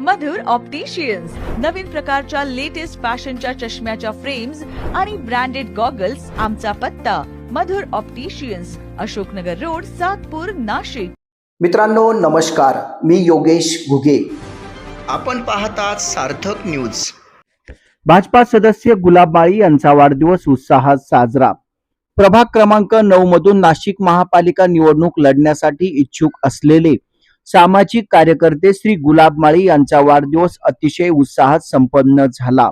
मधुर opticians नवीन प्रकारच्या latest फॅशनच्या चष्म्याच्या फ्रेम्स आणि ब्रँडेड गॉगल्स आमचा पत्ता. Madhur opticians Ashoknagar road Satpur Nashik. मित्रांनो नमस्कार. मी योगेश घुगे. आपण पाहतात सार्थक न्यूज भाजपा सदस्य गुलाब माळी यांचा वाढदिवस उत्साहात साजरा. प्रभाग क्रमांक नऊ मधून नाशिक महापालिका निवडणूक लढण्यासाठी इच्छुक असलेले सामाजिक कार्यकर्ते श्री गुलाब माळी यांचा वाढदिवस अतिशय उत्साहात संपन्न झाला.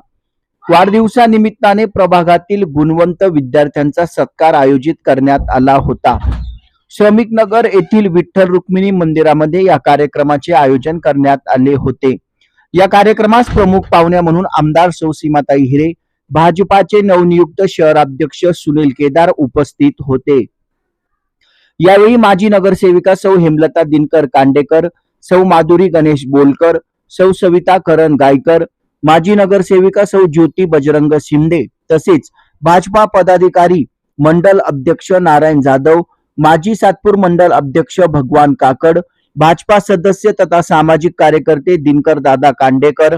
वाढदिवसानिमित्ताने प्रभागातील गुणवंत विद्यार्थ्यांचा सत्कार आयोजित करण्यात आला होता. श्रमिक नगर येथील विठ्ठल रुक्मिणी मंदिरामध्ये या कार्यक्रमाचे आयोजन करण्यात आले होते. या कार्यक्रमास प्रमुख पाहुण्या म्हणून आमदार सौ सीमाताई हिरे भाजपाचे नवनियुक्त शहराध्यक्ष सुनील केदार उपस्थित होते. यावेळी माजी नगरसेविका सौ हेमलता दिनकर कांडेकर सौ माधुरी गणेश बोलकर सौ सविता करण गायकर माजी नगरसेविका सौ ज्योती बजरंग शिंदे तसेच भाजपा पदाधिकारी मंडल अध्यक्ष नारायण जाधव माजी सातपूर मंडल अध्यक्ष भगवान काकड भाजपा सदस्य तथा सामाजिक कार्यकर्ते दिनकर दादा कांडेकर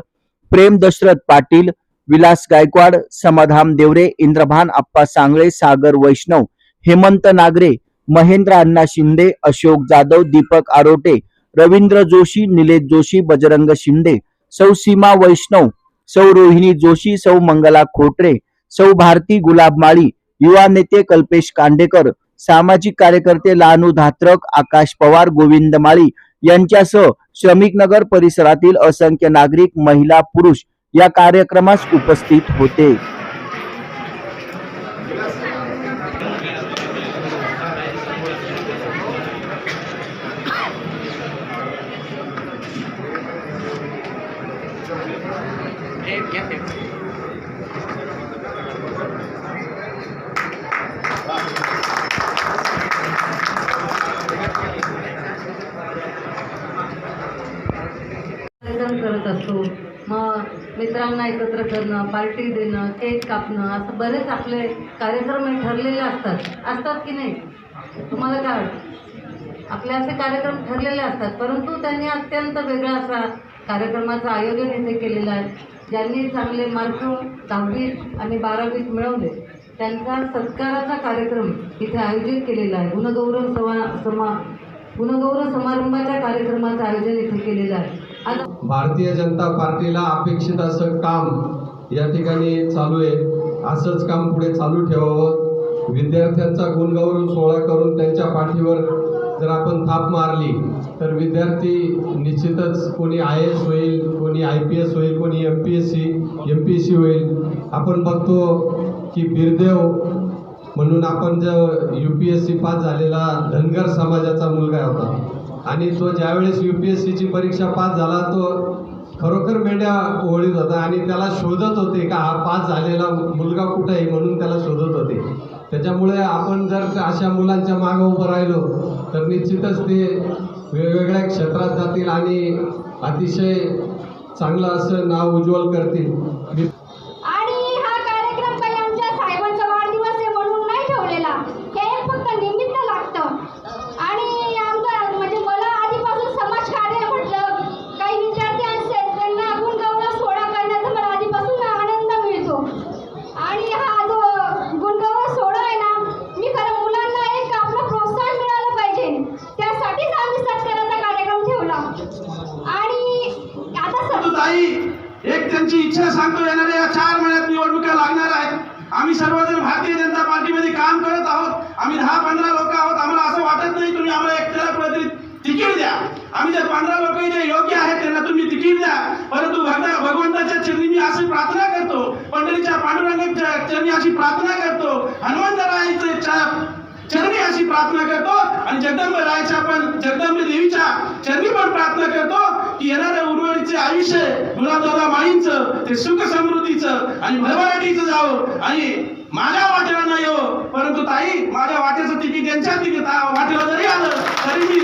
प्रेम दशरथ पाटील विलास गायकवाड समाधाम देवरे इंद्रभान आप्पा सांगळे सागर वैष्णव हेमंत नागरे महेंद्र अण्णा शिंदे अशोक जाधव दीपक आरोटे रवींद्र जोशी निलेश जोशी बजरंग शिंदे सौ सीमा वैष्णव सौ रोहिणी जोशी सौ मंगला खोटरे सौ भारती गुलाब माळी युवा नेते कल्पेश कांडेकर सामाजिक कार्यकर्ते लानू धात्रक आकाश पवार गोविंद माळी यांच्यासह श्रमिक नगर परिसरातील असंख्य नागरिक महिला पुरुष या कार्यक्रमास उपस्थित होते. करत असतो मग मित्रांना एकत्र करणं पार्टी देणं केक कापणं असं बरेच आपले कार्यक्रम हे ठरलेले असतात. असतात की नाही? तुम्हाला काय वाटतं? आपले असे कार्यक्रम ठरलेले असतात परंतु त्यांनी अत्यंत वेगळा असा कार्यक्रमाचं आयोजन इथे केलेलं आहे. ज्यांनी चांगले मार्क दहावीत आणि बारावीत मिळवले त्यांचा सत्काराचा कार्यक्रम इथे आयोजित केलेला आहे. गुणगौरव समा समा गुणगौरव समारंभाच्या कार्यक्रमाचं आयोजन इथे केलेलं आहे. आज भारतीय जनता पार्टीला अपेक्षित असं काम या ठिकाणी चालू आहे. असंच काम पुढे चालू ठेवावं. विद्यार्थ्यांचा गुणगौरव सोहळा करून त्यांच्या पाठीवर जर आपण थाप मारली तर विद्यार्थी निश्चितच कोणी आय एस होईल कोणी आय पी एस होईल कोणी M P S C M P S C होईल. आपण बघतो की बिरदेव म्हणून आपण जो U P S C pass झालेला धनगर समाजाचा मुलगा होता. आणि तो ज्यावेळेस यू पी एस सीची परीक्षा पास झाला तो खरोखर मेंढ्या ओळीत होता आणि त्याला शोधत होते का हा पास झालेला मुलगा कुठं आहे म्हणून त्याला शोधत होते. त्याच्यामुळे आपण जर अशा मुलांच्या मागं उभं राहिलो तर निश्चितच ते वेगवेगळ्या क्षेत्रात जातील आणि अतिशय चांगलं असं नाव उज्ज्वल करतील मी आणि हा कार्यक्रम काही आमच्या साहेबांचा वाढदिवस आहे म्हणून नाही ठेवलेला हे एक फक्त निमित्त लागतं आणि आमचं म्हणजे मला आधीपासून समाजकार्य म्हटलं काही विद्यार्थी असतील त्यांना गुणगौरव सोहळा करण्याचा मला आधीपासून आनंद मिळतो आणि हा जो गुणगौरव सोहळा आहे ना मी खरं मुलांना एक आपलं प्रोत्साहन मिळालं पाहिजे त्यासाठीच आम्ही सत्काराचा कार्यक्रम ठेवला आणि आता ताई एक त्यांची इच्छा सांगतो येणाऱ्या या चार महिन्यात निवडणुका लागणार आहेत. आम्ही सर्वजण भारतीय जनता पार्टीमध्ये काम करत आहोत. आम्ही दहा पंधरा लोक आहोत. आम्हाला असं वाटत नाही तुम्ही आम्हाला एकट्याला कुठेतरी तिकीट द्या. आम्ही जर पंधरा लोक जे योग्य आहेत त्यांना तुम्ही तिकीट द्या. परंतु भगवंताच्या चरणी मी अशी प्रार्थना करतो पंढरीच्या पांडुरंगाच्या चरणी अशी प्रार्थना करतो हनुमंतरायाच्या प्रार्थना करतो आणि जगदंब रायच्या पण जगदंब देवीच्या चरणी पण प्रार्थना करतो की येणाऱ्या उर्वरितचे आयुष्य गुलाबदादा माळींचं ते सुख समृद्धीचं आणि भरभराटीचं जावं. आणि माझ्या वाटेला नाही येऊ परंतु ताई माझ्या वाटेचं तिकीट यांच्या तिकीट वाटेला जरी आलं तरी मी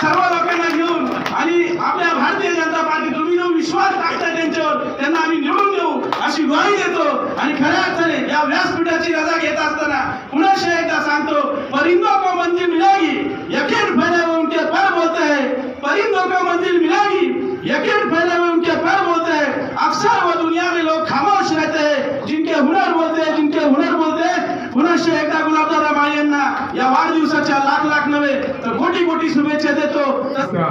सर्व लोकांना घेऊन आणि आपल्या भारतीय जनता पार्टी तुम्ही जो विश्वास टाकता त्यांच्यावर त्यांना आम्ही निवडून देऊ. अशी ग्वाही देतो. आणि खऱ्या अर्थाने या व्यासपीठाची रजा घेत असताना पुन्हा एकदा सांगतो परिंदो मंदिर मिळावी मिळाली यकीन फैला हुए उनके पर बोलते हैं. परिंदो मंदिर मिळावी मिलागी यकीन फैला हुए उनके पर बोलते हैं. अक्सर वो दुनिया में लोग खामोश रहते हैं जिनके हुनर बोलते हैं जिनके हुनर बोलते हैं. पुनः एकदा गुलाबदादा माई यांना या लाख लाख नवीन तर कोटी कोटी शुभेच्छा देतो. त्या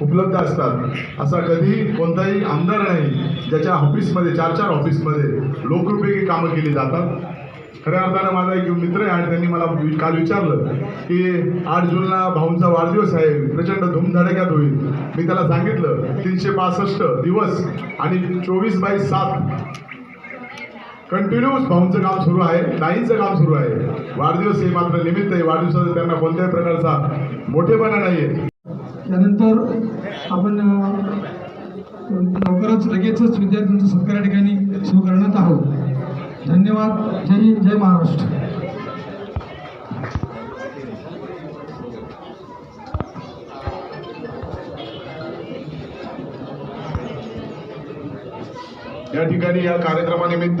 उपलब्ध असतात. असा कधी कोणताही आमदार नाही ज्याच्या ऑफिसमध्ये चार चार ऑफिसमध्ये लोकरुपयोगी कामं केली जातात. खऱ्या अर्थानं माझा एक मित्र आहे आणि त्यांनी मला काल विचारलं की आठ जूनला भाऊंचा वाढदिवस आहे प्रचंड धूमधडक्यात होईल. मी त्याला सांगितलं तीनशे पासष्ट दिवस आणि चोवीस बाय सात कंटिन्यूस भाऊंचं काम सुरू आहे. ताईंचं काम सुरू आहे. वाढदिवस हे मात्र निमित्त आहे. वाढदिवसाचा त्यांना कोणत्याही प्रकारचा मोठेपणा नाही आहे त्यानंतर आपण लवकरच लगेचच विद्यार्थ्यांचा सत्कार या ठिकाणी सुरू करण्यात आहोत. धन्यवाद. जय हिंद जय महाराष्ट्र. या ठिकाणी या कार्यक्रमानिमित्त